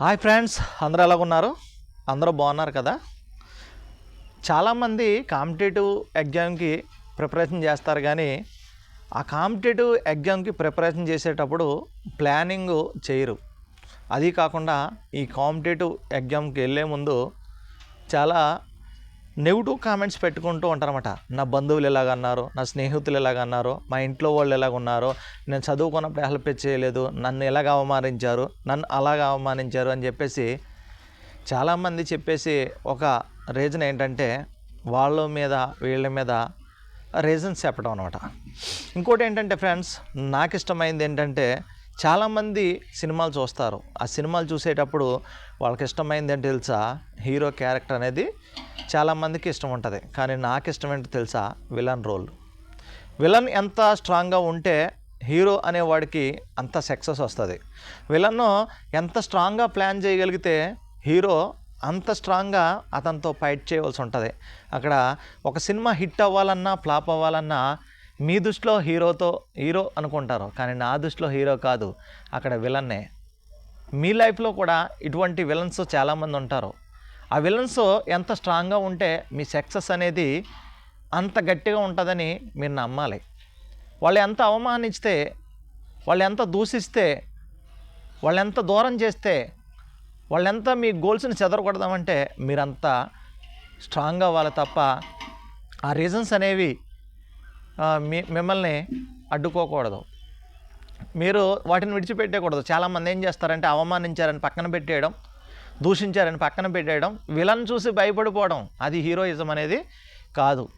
Hi friends అందరూ ఎలాగున్నారు అందరూ బాగున్నారు కదా? చాలామంది కాంపిటేటివ్ ఎగ్జామ్కి ప్రిపరేషన్ చేస్తారు కానీ ఆ కాంపిటేటివ్ ఎగ్జామ్కి ప్రిపరేషన్ చేసేటప్పుడు ప్లానింగ్ చేయరు. అది కాకుండా ఈ కాంపిటేటివ్ ఎగ్జామ్కి వెళ్ళే ముందు చాలా నెగిటివ్ కామెంట్స్ పెట్టుకుంటూ ఉంటారన్నమాట. నా బంధువులు ఎలాగన్నారు నా స్నేహితులు ఎలాగన్నారు మా ఇంట్లో వాళ్ళు ఎలాగున్నారు నేను చదువుకున్నప్పుడు హెల్ప్ చేయలేదు నన్ను ఎలాగ అవమానించారు నన్ను అలాగ అవమానించారు అని చెప్పేసి చాలామంది చెప్పేసి ఒక రీజన్ ఏంటంటే వాళ్ళ మీద వీళ్ళ మీద రీజన్స్ చెప్పడం అనమాట ఇంకోటి ఏంటంటే ఫ్రెండ్స్ నాకు ఇష్టమైంది ఏంటంటే చాలామంది సినిమాలు చూస్తారు. ఆ సినిమాలు చూసేటప్పుడు వాళ్ళకి ఇష్టమైంది ఏంటి తెలుసా? హీరో క్యారెక్టర్ అనేది చాలామందికి ఇష్టం ఉంటుంది. కానీ నాకు ఇష్టం ఏంటి తెలుసా? Villain role. విలన్ ఎంత స్ట్రాంగ్గా ఉంటే హీరో అనేవాడికి అంత సక్సెస్ వస్తుంది. విలన్ ఎంత స్ట్రాంగ్గా ప్లాన్ చేయగలిగితే హీరో అంత స్ట్రాంగ్గా అతనితో ఫైట్ చేయవలసి ఉంటుంది. అక్కడ ఒక సినిమా హిట్ అవ్వాలన్నా ఫ్లాప్ అవ్వాలన్నా మీ దృష్టిలో హీరోతో హీరో అనుకుంటారు కానీ నా దృష్టిలో హీరో కాదు. అక్కడ విలన్నే. మీ లైఫ్లో కూడా ఇటువంటి విలన్స్ చాలామంది ఉంటారు. ఆ విలన్స్ ఎంత స్ట్రాంగ్గా ఉంటే మీ సక్సెస్ అనేది అంత గట్టిగా ఉంటుందని మీరు నమ్మాలి. వాళ్ళు ఎంత అవమానిస్తే వాళ్ళు ఎంత దూషిస్తే వాళ్ళు ఎంత దూరం చేస్తే వాళ్ళెంత మీ గోల్స్ని చెదరకూడదామంటే మీరంతా స్ట్రాంగ్ అవ్వాలి తప్ప ఆ రీజన్స్ అనేవి మిమ్మల్ని అడ్డుకోకూడదు. మీరు వాటిని విడిచిపెట్టేయకూడదు చాలామంది ఏం చేస్తారంటే అవమానించారని పక్కన పెట్టేయడం దూషించారని పక్కన పెట్టేయడం విలన్ చూసి భయపడిపోవడం అది హీరోయిజం అనేది కాదు.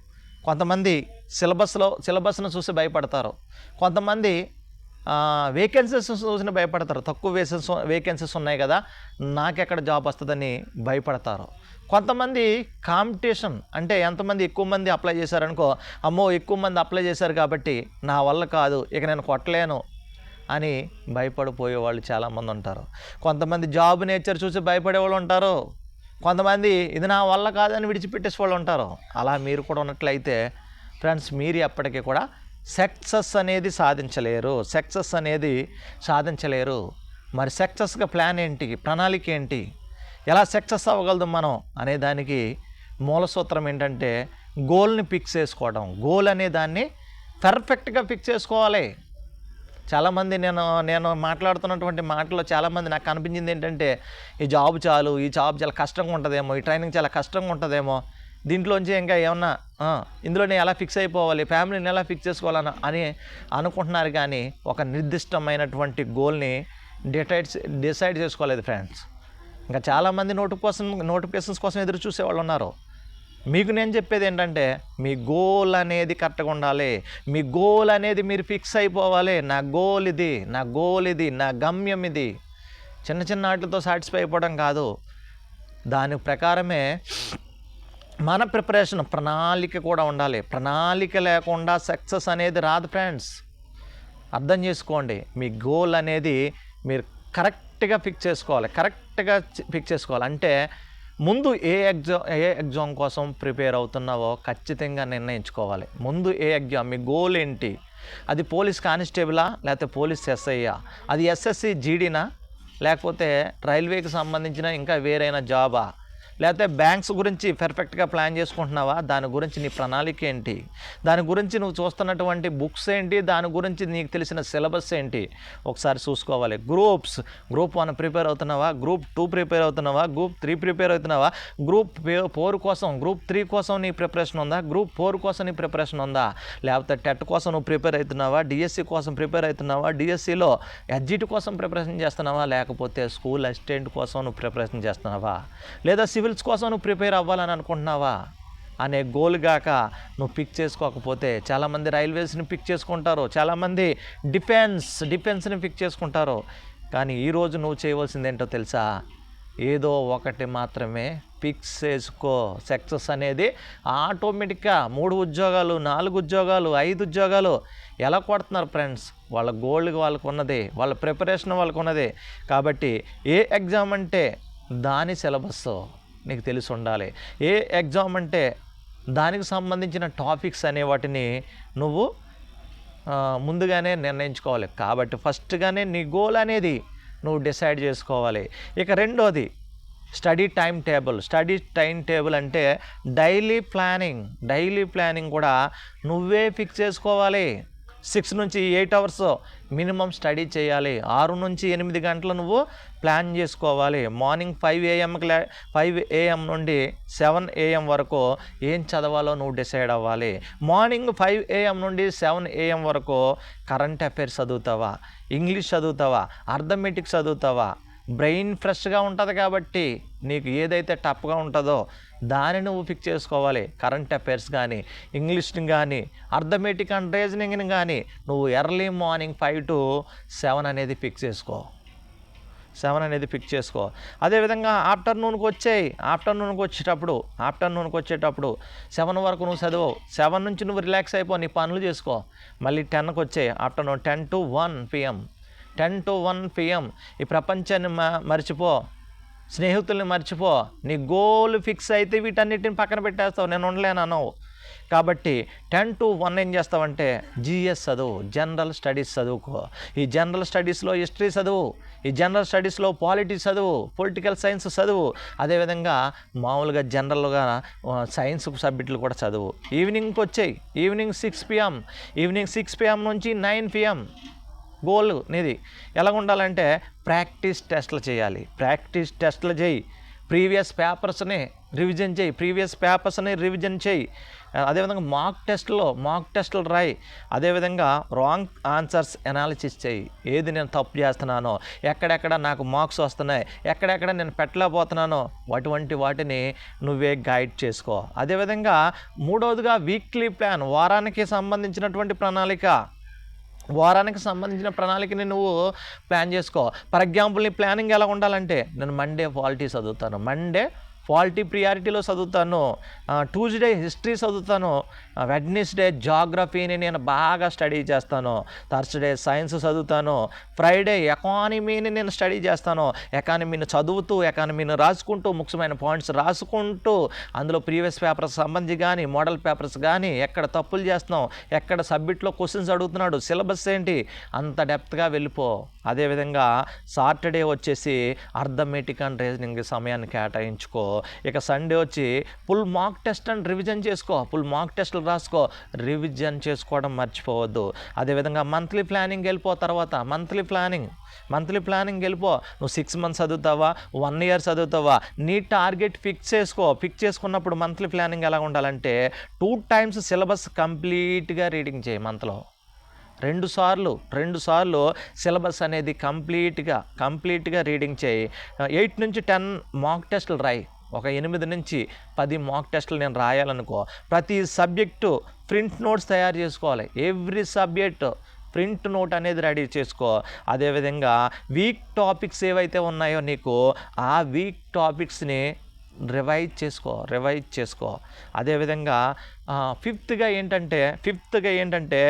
కొంతమంది సిలబస్లో సిలబస్ను చూసి భయపడతారు. కొంతమంది వేకెన్సీస్ చూసి భయపడతారు. తక్కువ వేసెస్ వేకెన్సీస్ ఉన్నాయి కదా నాకెక్కడ జాబ్ వస్తుందని భయపడతారు. కొంతమంది కాంపిటీషన్ అంటే ఎంతమంది ఎక్కువ మంది అప్లై చేశారనుకో అమ్మో ఎక్కువ మంది అప్లై చేశారు కాబట్టి నా వల్ల కాదు ఇక నేను కొట్టలేను అని భయపడిపోయే వాళ్ళు చాలామంది ఉంటారు. కొంతమంది జాబ్ నేచర్ చూసి భయపడే వాళ్ళు ఉంటారు. కొంతమంది ఇది నా వల్ల కాదని విడిచిపెట్టేసే వాళ్ళు ఉంటారు. అలా మీరు కూడా ఉన్నట్లయితే ఫ్రెండ్స్ మీరు ఎప్పటికీ కూడా సక్సెస్ అనేది సాధించలేరు. సక్సెస్ అనేది సాధించలేరు. మరి సక్సెస్గా ప్లాన్ ఏంటి? ప్రణాళిక ఏంటి? ఎలా సక్సెస్ అవ్వగలదు మనం అనే దానికి మూల సూత్రం ఏంటంటే గోల్ని ఫిక్స్ చేసుకోవడం. గోల్ అనే దాన్ని పర్ఫెక్ట్గా ఫిక్స్ చేసుకోవాలి. చాలామంది నేను నేను మాట్లాడుతున్నటువంటి మాటలో చాలామంది నాకు అనిపించింది ఏంటంటే ఈ జాబ్ చాలు ఈ జాబ్ చాలా కష్టంగా ఉంటుందేమో ఈ ట్రైనింగ్ చాలా కష్టంగా ఉంటుందేమో దీంట్లోంచి ఇంకా ఏమన్నా ఇందులో నేను ఎలా ఫిక్స్ అయిపోవాలి ఫ్యామిలీని ఎలా ఫిక్స్ చేసుకోవాలని అని అనుకుంటున్నారు కానీ ఒక నిర్దిష్టమైనటువంటి గోల్ని డిసైడ్ డిసైడ్ చేసుకోలేదు ఫ్రెండ్స్. ఇంకా చాలామంది నోటిఫికేషన్ నోటిఫికేషన్స్ కోసం ఎదురు చూసేవాళ్ళు ఉన్నారు. మీకు నేను చెప్పేది ఏంటంటే మీ గోల్ అనేది కరెక్ట్గా ఉండాలి. మీ గోల్ అనేది మీరు ఫిక్స్ అయిపోవాలి. నా గోల్ ఇది నా గోల్ ఇది నా గమ్యం ఇది. చిన్న చిన్న వాటితో సాటిస్ఫై అయిపోవడం కాదు. దాని ప్రకారమే మన ప్రిపరేషన్ ప్రణాళిక కూడా ఉండాలి. ప్రణాళిక లేకుండా సక్సెస్ అనేది రాదు ఫ్రెండ్స్. అర్థం చేసుకోండి మీ గోల్ అనేది మీరు కరెక్ట్ కరెక్ట్గా ఫిక్స్ చేసుకోవాలి కరెక్ట్గా ఫిక్స్ చేసుకోవాలి. అంటే ముందు ఏ ఎగ్జామ్ ఏ ఎగ్జామ్ కోసం ప్రిపేర్ అవుతున్నావో ఖచ్చితంగా నిర్ణయించుకోవాలి. ముందు ఏ ఎగ్జామ్ మీ గోల్ ఏంటి? అది పోలీస్ కానిస్టేబులా లేకపోతే పోలీస్ ఎస్ఐయా? అది ఎస్ఎస్సి జీడీనా? లేకపోతే రైల్వేకి సంబంధించిన ఇంకా వేరైన జాబా? లేకపోతే బ్యాంక్స్ గురించి పర్ఫెక్ట్గా ప్లాన్ చేసుకుంటున్నావా? దాని గురించి నీ ప్రణాళిక ఏంటి? దాని గురించి నువ్వు చూస్తున్నటువంటి బుక్స్ ఏంటి? దాని గురించి నీకు తెలిసిన సిలబస్ ఏంటి? ఒకసారి చూసుకోవాలి. గ్రూప్స్ గ్రూప్ వన్ ప్రిపేర్ అవుతున్నావా? గ్రూప్ టూ ప్రిపేర్ అవుతున్నావా? గ్రూప్ త్రీ ప్రిపేర్ అవుతున్నావా? గ్రూప్ ఫోర్ కోసం గ్రూప్ త్రీ కోసం నీ ప్రిపరేషన్ ఉందా? గ్రూప్ ఫోర్ కోసం నీ ప్రిపరేషన్ ఉందా? లేకపోతే టెట్ కోసం నువ్వు ప్రిపేర్ అవుతున్నావా? డిఎస్సి కోసం ప్రిపేర్ అవుతున్నావా? డిఎస్సిలో ఎడ్జిట్ కోసం ప్రిపరేషన్ చేస్తున్నావా? లేకపోతే స్కూల్ అసిస్టెంట్ కోసం నువ్వు ప్రిపరేషన్ చేస్తున్నావా? లేదా సివిల్ లెవెల్స్ కోసం నువ్వు ప్రిపేర్ అవ్వాలని అనుకుంటున్నావా? అనే గోల్ గాక నువ్వు పిక్ చేసుకోకపోతే చాలామంది రైల్వేస్ని పిక్ చేసుకుంటారు. చాలామంది డిఫెన్స్ డిఫెన్స్ని పిక్ చేసుకుంటారు. కానీ ఈరోజు నువ్వు చేయవలసింది ఏంటో తెలుసా? ఏదో ఒకటి మాత్రమే పిక్స్ చేసుకో. సక్సెస్ అనేది ఆటోమేటిక్గా మూడు ఉద్యోగాలు నాలుగు ఉద్యోగాలు ఐదు ఉద్యోగాలు ఎలా కొడుతున్నారు ఫ్రెండ్స్ వాళ్ళ గోల్డ్ వాళ్ళకు ఉన్నది వాళ్ళ ప్రిపరేషన్ వాళ్ళకు ఉన్నది. కాబట్టి ఏ ఎగ్జామ్ అంటే దాని సిలబస్ నీకు తెలిసి ఉండాలి. ఏ ఎగ్జామ్ అంటే దానికి సంబంధించిన టాపిక్స్ అనే వాటిని నువ్వు ముందుగానే నిర్ణయించుకోవాలి. కాబట్టి ఫస్ట్గానే నీ గోల్ అనేది నువ్వు డిసైడ్ చేసుకోవాలి. ఇక రెండోది study time table. Study time table అంటే డైలీ ప్లానింగ్. డైలీ ప్లానింగ్ కూడా నువ్వే ఫిక్స్ చేసుకోవాలి. సిక్స్ నుంచి ఎయిట్ అవర్స్ మినిమం స్టడీ చేయాలి. ఆరు నుంచి ఎనిమిది గంటలు నువ్వు ప్లాన్ చేసుకోవాలి. మార్నింగ్ ఫైవ్ ఏఎంకి లే ఫైవ్ ఏఎం నుండి సెవెన్ ఏఎం వరకు ఏం చదవాలో నువ్వు డిసైడ్ అవ్వాలి. మార్నింగ్ ఫైవ్ ఏఎం నుండి సెవెన్ ఏఎం వరకు కరెంట్ అఫైర్స్ చదువుతావా? ఇంగ్లీష్ చదువుతావా? అర్థమెటిక్స్ చదువుతావా? బ్రెయిన్ ఫ్రెష్గా ఉంటుంది కాబట్టి నీకు ఏదైతే టఫ్గా ఉంటుందో దాన్ని నువ్వు ఫిక్స్ చేసుకోవాలి. కరెంట్ అఫైర్స్ కానీ ఇంగ్లీష్ని కానీ అర్థమెటిక్ అండ్ రీజనింగ్ని కానీ నువ్వు early morning five to seven అనేది ఫిక్స్ చేసుకో. సెవెన్ అనేది ఫిక్స్ చేసుకో. అదేవిధంగా ఆఫ్టర్నూన్కి వచ్చేయి. ఆఫ్టర్నూన్కి వచ్చేటప్పుడు ఆఫ్టర్నూన్కి వచ్చేటప్పుడు సెవెన్ వరకు నువ్వు చదువు సెవెన్ నుంచి నువ్వు రిలాక్స్ అయిపో నీ పనులు చేసుకో. మళ్ళీ టెన్కి వచ్చేయి. Afternoon ten to one PM. Ten to one PM ఈ ప్రపంచాన్ని మ మర్చిపో. స్నేహితుల్ని మర్చిపో. నీ గోల్ ఫిక్స్ అయితే వీటన్నిటిని పక్కన పెట్టేస్తావు. నేను ఉండలేను అనవు కాబట్టి టెన్ టు వన్ ఏం చేస్తావంటే జిఎస్ చదువు జనరల్ స్టడీస్ చదువుకో. ఈ జనరల్ స్టడీస్లో హిస్టరీ చదువు ఈ జనరల్ స్టడీస్లో పాలిటిక్స్ చదువు పొలిటికల్ సైన్స్ చదువు. అదేవిధంగా మామూలుగా జనరల్గా సైన్స్ సబ్జెక్టులు కూడా చదువు. ఈవినింగ్కి వచ్చాయి evening six PM evening six PM నుంచి నైన్ పిఎం గోల్ నీది. ఎలా ఉండాలంటే ప్రాక్టీస్ టెస్ట్లు చేయాలి. ప్రాక్టీస్ టెస్ట్లు చేయి. ప్రీవియస్ పేపర్స్ని రివిజన్ చేయి. ప్రీవియస్ పేపర్స్ని రివిజన్ చేయి. అదేవిధంగా మాక్ టెస్ట్లో మాక్ టెస్ట్లు రాయి. అదేవిధంగా రాంగ్ ఆన్సర్స్ ఎనాలిసిస్ చేయి. ఏది నేను తప్పు చేస్తున్నానో ఎక్కడెక్కడ నాకు మార్క్స్ వస్తున్నాయి ఎక్కడెక్కడ నేను పెట్టలేకపోతున్నానో అటువంటి వాటిని నువ్వే గైడ్ చేసుకో. అదేవిధంగా మూడవదిగా వీక్లీ ప్లాన్ వారానికి సంబంధించినటువంటి ప్రణాళిక. వారానికి సంబంధించిన ప్రణాళికని నువ్వు ప్లాన్ చేసుకో. ఫర్ ఎగ్జాంపుల్ నీ ప్లానింగ్ ఎలా ఉండాలంటే నేను మండే పాలిటీ చదువుతాను. మండే పాలిటీ ప్రియారిటీలో చదువుతాను. ట్యూస్డే హిస్టరీ చదువుతాను. వెడ్నెస్డే జాగ్రఫీని నేను బాగా స్టడీ చేస్తాను. థర్స్డే సైన్స్ చదువుతాను. ఫ్రైడే ఎకానమీని నేను స్టడీ చేస్తాను. ఎకానమీని చదువుతూ ఎకానమీని రాసుకుంటూ ముఖ్యమైన పాయింట్స్ రాసుకుంటూ అందులో ప్రీవియస్ పేపర్స్ సంబంధించి కానీ మోడల్ పేపర్స్ కానీ ఎక్కడ తప్పులు చేస్తున్నాం ఎక్కడ సబ్మిట్లో క్వశ్చన్స్ అడుగుతున్నాడు సిలబస్ ఏంటి అంత డెప్త్గా వెళ్ళిపో. అదేవిధంగా సాటర్డే వచ్చేసి అర్థమెటిక్ అండ్ రీజనింగ్ సమయాన్ని కేటాయించుకో. ఇక సండే వచ్చి full mock test and revision చేసుకో. ఫుల్ మాక్ టెస్ట్లు రాసుకో. రివిజన్ చేసుకోవడం మర్చిపోవద్దు. అదేవిధంగా మంత్లీ ప్లానింగ్ వెళ్ళిపో తర్వాత. మంత్లీ ప్లానింగ్ మంత్లీ ప్లానింగ్ వెళ్ళిపో. నువ్వు సిక్స్ మంత్స్ చదువుతావా? వన్ ఇయర్ చదువుతావా? నీ టార్గెట్ ఫిక్స్ చేసుకో. ఫిక్స్ చేసుకున్నప్పుడు మంత్లీ ప్లానింగ్ ఎలా ఉండాలంటే టూ టైమ్స్ సిలబస్ కంప్లీట్గా రీడింగ్ చేయి మంత్లో రెండు సార్లు రెండు సార్లు సిలబస్ అనేది కంప్లీట్గా కంప్లీట్గా రీడింగ్ చేయి. ఎయిట్ నుంచి టెన్ మాక్ టెస్ట్లు రాయి. ఒక ఎనిమిది నుంచి పది మాక్ టెస్టులు నేను రాయాలనుకో ప్రతి సబ్జెక్టు ప్రింట్ నోట్స్ తయారు చేసుకోవాలి. ఎవ్రీ సబ్జెక్ట్ ప్రింట్ నోట్ అనేది రెడీ చేసుకో. అదేవిధంగా వీక్ టాపిక్స్ ఏవైతే ఉన్నాయో నీకు ఆ వీక్ టాపిక్స్ని రివైజ్ చేసుకో రివైజ్ చేసుకో. అదేవిధంగా ఫిఫ్త్గా ఏంటంటే ఫిఫ్త్గా ఏంటంటే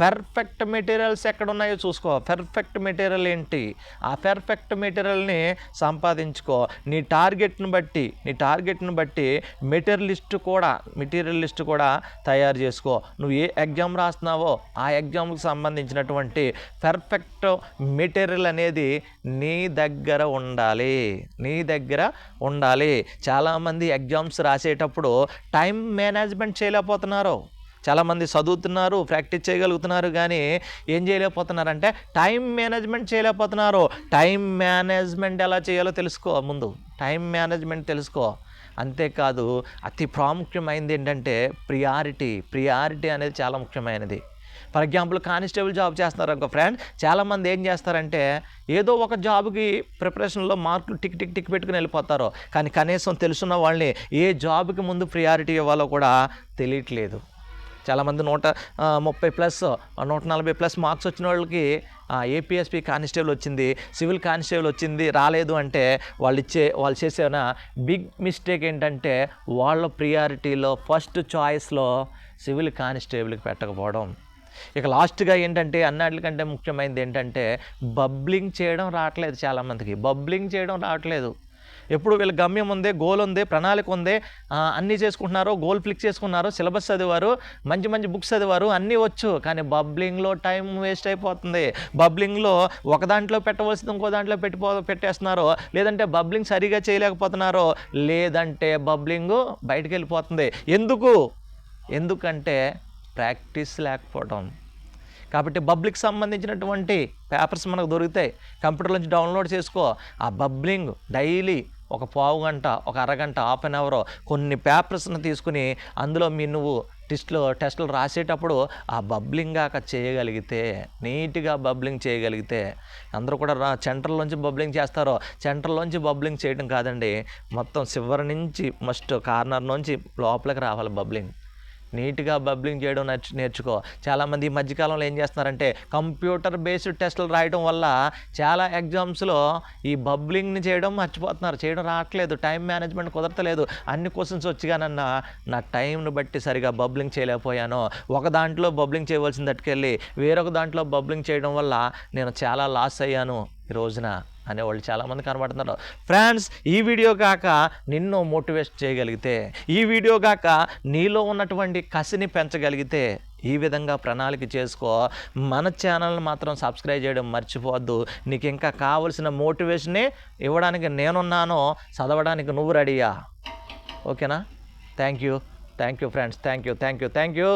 పెర్ఫెక్ట్ మెటీరియల్స్ ఎక్కడ ఉన్నాయో చూసుకో. పెర్ఫెక్ట్ మెటీరియల్ ఏంటి? ఆ పెర్ఫెక్ట్ మెటీరియల్ని సంపాదించుకో. నీ టార్గెట్ని బట్టి నీ టార్గెట్ని బట్టి మెటీరియల్ లిస్ట్ కూడా మెటీరియల్ లిస్ట్ కూడా తయారు చేసుకో. నువ్వు ఏ ఎగ్జామ్ రాస్తున్నావో ఆ ఎగ్జామ్కి సంబంధించినటువంటి పెర్ఫెక్ట్ మెటీరియల్ అనేది నీ దగ్గర ఉండాలి. నీ దగ్గర ఉండాలి. చాలామంది ఎగ్జామ్స్ రాసేటప్పుడు టైం మేనేజ్మెంట్ చేయలేకపోతున్నారు. చాలామంది చదువుతున్నారు ప్రాక్టీస్ చేయగలుగుతున్నారు కానీ ఏం చేయలేకపోతున్నారు అంటే టైం మేనేజ్మెంట్ చేయలేకపోతున్నారు. టైం మేనేజ్మెంట్ ఎలా చేయాలో తెలుసుకో ముందు. టైం మేనేజ్మెంట్ తెలుసుకో. అంతేకాదు అతి ప్రాముఖ్యమైనది ఏంటంటే ప్రియారిటీ. ప్రియారిటీ అనేది చాలా ముఖ్యమైనది. ఫర్ ఎగ్జాంపుల్ కానిస్టేబుల్ జాబ్ చేస్తున్నారు ఒక ఫ్రెండ్ చాలామంది ఏం చేస్తారంటే ఏదో ఒక జాబ్కి ప్రిపరేషన్లో మార్కులు టిక్ టిక్ టిక్ పెట్టుకుని వెళ్ళిపోతారు. కానీ కనీసం తెలుసున్న వాళ్ళని ఏ జాబ్కి ముందు ప్రియారిటీ ఇవ్వాలో కూడా తెలియట్లేదు. చాలామంది నూట ముప్పై ప్లస్ నూట నలభై ప్లస్ మార్క్స్ వచ్చిన వాళ్ళకి ఏపీఎస్పి కానిస్టేబుల్ వచ్చింది సివిల్ కానిస్టేబుల్ వచ్చింది రాలేదు అంటే వాళ్ళు ఇచ్చే వాళ్ళు చేసిన బిగ్ మిస్టేక్ ఏంటంటే వాళ్ళ ప్రియారిటీలో ఫస్ట్ చాయిస్లో సివిల్ కానిస్టేబుల్కి పెట్టకపోవడం. ఇక లాస్ట్గా ఏంటంటే అన్నిటికంటే ముఖ్యమైనది ఏంటంటే బబ్లింగ్ చేయడం రావట్లేదు చాలామందికి. బబ్లింగ్ చేయడం రావట్లేదు. ఎప్పుడు వీళ్ళ గమ్యం ఉంది గోల్ ఉంది ప్రణాళిక ఉంది అన్నీ చేసుకుంటున్నారు గోల్ ఫ్లిక్ చేసుకున్నారు సిలబస్ చదివారు మంచి మంచి బుక్స్ చదివారు అన్నీ వచ్చు. కానీ బబ్లింగ్లో టైం వేస్ట్ అయిపోతుంది. బబ్లింగ్లో ఒక దాంట్లో పెట్టవలసింది ఇంకో దాంట్లో పెట్టిపో పెట్టేస్తున్నారు. లేదంటే బబ్లింగ్ సరిగా చేయలేకపోతున్నారు. లేదంటే బబ్లింగ్ బయటకు వెళ్ళిపోతుంది. ఎందుకు? ఎందుకంటే ప్రాక్టీస్ లేకపోవడం. కాబట్టి బబ్లిక్ సంబంధించినటువంటి పేపర్స్ మనకు దొరుకుతాయి. కంప్యూటర్ నుంచి డౌన్లోడ్ చేసుకో. ఆ బబ్లింగ్ డైలీ ఒక పావు గంట ఒక అరగంట హాఫ్ అన్ అవర్ కొన్ని పేపర్స్ని తీసుకుని అందులో మీ నువ్వు టెస్ట్లో టెస్టులు రాసేటప్పుడు ఆ బబ్లింగ్ కాక చేయగలిగితే నీట్గా బబ్లింగ్ చేయగలిగితే అందరూ కూడా రా సెంటర్లోంచి బబ్లింగ్ చేస్తారో సెంటర్లోంచి బబ్లింగ్ చేయడం కాదండి మొత్తం చివరి నుంచి మస్ట్ కార్నర్ నుంచి లోపలికి రావాలి బబ్లింగ్ నీట్గా బబ్లింగ్ చేయడం నేర్చు నేర్చుకో. చాలామంది ఈ మధ్యకాలంలో ఏం చేస్తున్నారంటే కంప్యూటర్ బేస్డ్ టెస్టులు రాయడం వల్ల చాలా ఎగ్జామ్స్లో ఈ బబ్లింగ్ని చేయడం మర్చిపోతున్నారు. చేయడం రావట్లేదు. టైం మేనేజ్మెంట్ కుదరతలేదు. అన్ని క్వశ్చన్స్ వచ్చిగానన్నా నా టైంను బట్టి సరిగా బబ్లింగ్ చేయలేకపోయాను. ఒక దాంట్లో బబ్లింగ్ చేయవలసిన దట్టుకెళ్ళి వేరొక దాంట్లో బబ్లింగ్ చేయడం వల్ల నేను చాలా లాస్ అయ్యాను ఈ రోజున. అనేవాళ్ళు చాలామంది కనబడుతున్నారు. ఫ్రెండ్స్ ఈ వీడియో కాక నిన్ను మోటివేట్ చేయగలిగితే ఈ వీడియో కాక నీలో ఉన్నటువంటి కసిని పెంచగలిగితే ఈ విధంగా ప్రణాళిక చేసుకో. మన ఛానల్ని మాత్రం సబ్స్క్రైబ్ చేయడం మర్చిపోవద్దు. నీకు ఇంకా కావలసిన మోటివేషన్ని ఇవ్వడానికి నేనున్నాను. చదవడానికి నువ్వు రెడీయా? ఓకేనా? Thank you thank you friends. Thank you thank you thank you